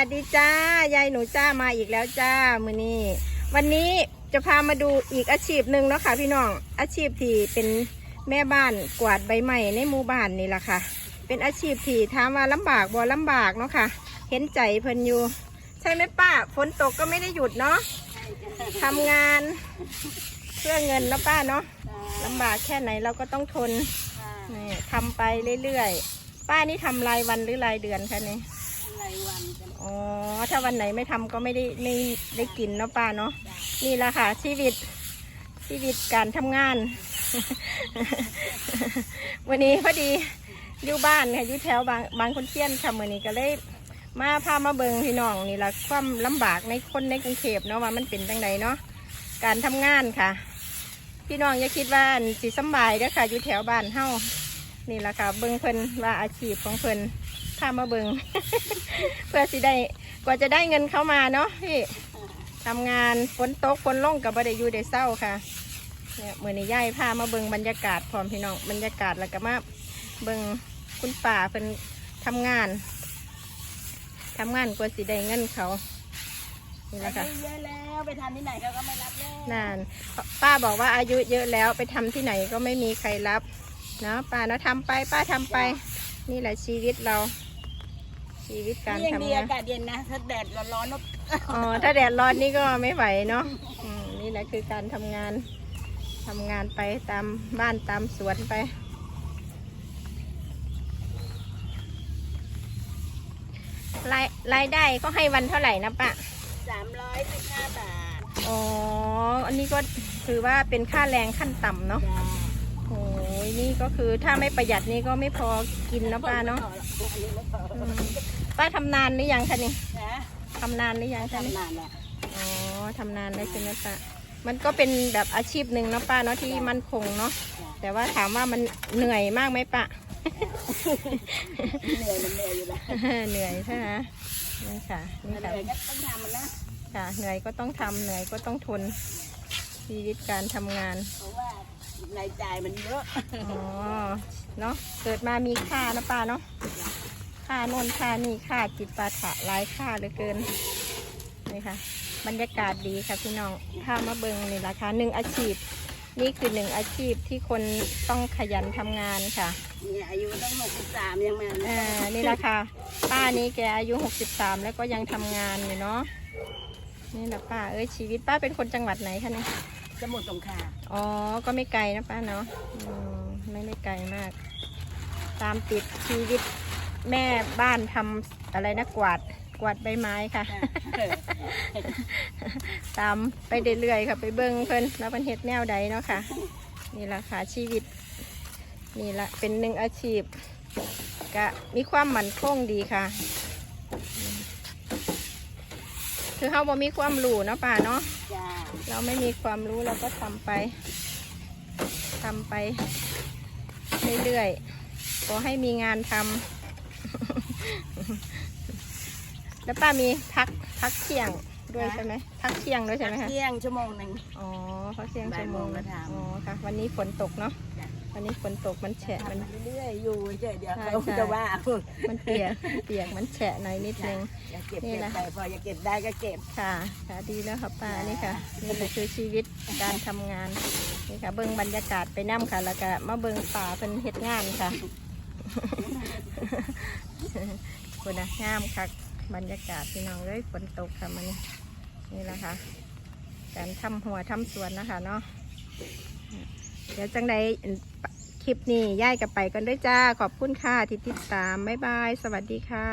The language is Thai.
วัสดีจ้ายายหนูจ้ามาอีกแล้วจ้ามือนี้วันนี้จะพามาดูอีกอาชีพหนึ่งเนาะค่ะพี่น้องอาชีพที่เป็นแม่บ้านกวาดใบไม้ในหมู่บ้านนี่แหละค่ะ เป็นอาชีพที่ถามว่าลำบากบ่ลำบากเนาะค่ะ เห็นใจเพิ่นอยู่ ใช่ไหมป้าฝนตกก็ไม่ได้หยุดเนาะทำงานเพื่อเงินเนาะป้าเนาะลำบากแค่ไหนเราก็ต้องทนนี่ทำไปเรื่อยๆป้านี่ทำรายวันหรือรายเดือนคะเนี่ย รายวันกันอ๋อ ถ้าวันไหนไม่ทำก็ไม่ได้ไม่ได้กินเนาะป้าเนาะนี่แหละค่ะ ชีวิตชีวิตการทำงาน วันนี้พอดีอยู่บ้านค่ะอยู่แถวบางบางคนเทียนค่ะมื่อนี้ก็เลยมาพามาเบิงพี่น้องนี่แหละความลำบากในคนในกรุงเทพเนาะว่ามันเป็นจังไดเนาะการทำงานค่ะ พี่น้องอย่าคิดว่าอันสิสำบายเด้อค่ะอยู่แถวบ้านเฮานี่แหละค่ะเบิงเพิ่นว่าอาชีพของเพิ่น พามาเบิง เพื่อสิได้กว่าจะได้เงินเข้ามาเนาะพี่ทำงานฝนตกฝนลงกับบ่ได้อยู่ได้เศร้าค่ะเนี่ยเมื่อนี้ย่ายพามาเบิงบรรยากาศพร้อมพี่น้องบรรยากาศแล้วก็มาเบิงคุณป่าเพิ่นทำงานทำงานกว่าสิได้เงินเขานี่แหละค่ะเยอะแล้วไปทำที่ไหนเขาก็ไม่รับแล้วนานป้าบอกว่าอายุเยอะแล้วไปทำที่ไหนก็ไม่มีใครรับเนาะป้าเนาะทำไปป้าทำไป นี่แหละชีวิตเรา ชีวิตการนี่ยังทำดีงานอากาศเย็นนะ ถ้าแดดร้อนๆก็อ๋อถ้าแดดร้อนนี่ก็ไม่ไหวเนาะอืมนี่แหละคือการทำงานทำงานไปตามบ้านตามสวนไป รายรายได้ก็ให้วันเท่าไหร่นะปะ สามร้อยสิบห้าบาทอ๋อ อันนี้ก็ถือว่าเป็นค่าแรงขั้นต่ำเนาะ จ้าโอ้ยนี่ก็คือถ้าไม่ประหยัดนี่ก็ไม่พอกินนะป้าเนาะ อันนี้ไม่พออืม ป้าทำนานหรือยังคะนี่นะทำนานหรือยังคะนี่ทำนานแล้วอ๋อทำนานได้ใช่ไหมป้ามันก็เป็นแบบอาชีพหนึ่งเนาะป้าเนาะที่มั่นคงเนาะแต่ว่าถามว่ามันเหนื่อยมากไหมป้าเหนื่อยมันเหนื่อยอยู่แล้วเหนื่อยใช่ไหมนี่ค่ะนี่เหค่ะนื่อยก็ต้องทำมันนะค่ะเหนื่อยก็ต้องทำเหนื่อยก็ต้องทนชีวิตการทำงานเพราะว่ารายจ่ายมันเยอะอ๋อเนาะเกิดมามีค่านะป้าเนาะ ค่าโน่นค่านี่ค่าจิตปาถะหลายค่าเหลือเกินนี่ค่ะ บรรยากาศดีค่ะพี่น้องถ้ามาเบิงนี่ราคาหนึ่งอาชีพ นี่คือหนึ่งอาชีพที่คนต้องขยันทำงานค่ะนี่อายุต้องหกสิบสามยังมาอ่านี่แหละค่ะ ป้านี้แกอายุ 63 แล้วก็ยังทำงานอยู่เนาะ นี่แหละป้า เอ้ยชีวิตป้าเป็นคนจังหวัดไหนคะเนี่ยสมุทรสงครามอ๋อ ก็ไม่ไกลนะป้าเนาะอืมไม่ได้ไกลมาก ตามติดชีวิต แม่บ้านทำอะไรนะกวาดกวาดใบไม้ค่ะ ตามไปเรื่อยๆค่ะ ไปเบิ้งเพิ่นแล้วเป็นเฮ็ดแนวใดเนาะค่ะ นี่แหละค่ะชีวิต นี่ละเป็นหนึ่งอาชีพก็มีความมั่นคงดีค่ะ คือเขาบ่มีความรู้เนาะป่าเนาะจ้าเราไม่มีความรู้เราก็ทำไปทำไปเรื่อยๆขอให้มีงานทำ แล้วป้ามีพักพักเที่ยงด้วยใช่ไหมพักเที่ยงด้วยใช่ไหมคะเที่ยงชั่วโมงหนึ่งอ๋อพักเที่ยงชั่วโมงบ่ายโมงก็ทำอ๋อค่ะ วันนี้ฝนตกเนาะจ้ะวันนี้ฝนตกมันแฉะมันทำไปเรื่อยๆอยู่เฉยๆเดี๋ยวใช่เขาใช่จะว่ามันเปียกเปียกมันแฉะหน่อยนิดนึงอย่าเก็บนี่เก็บแหละไปพออย่าเก็บได้ก็เก็บค่ะค่ะดีแล้วค่ะป้านี่ค่ะนี่แหละคือชีวิตการทำงานนี่ค่ะ เบิ้งบรรยากาศไปน้ำค่ะ แล้วก็มาเบิ้งป่าเป็นเห็ดงานค่ะ คุณนะงามค่ะบรรยากาศพี่น้องเลยฝนตกค่ะมันนี่แหละค่ะ การทำหัวทำสวนนะคะเนาะเดี๋ยวจังใดคลิปนี้ย่ายกับไปกันด้วยจ้า ขอบคุณค่ะที่ติดตาม บ๊ายบาย สวัสดีค่ะ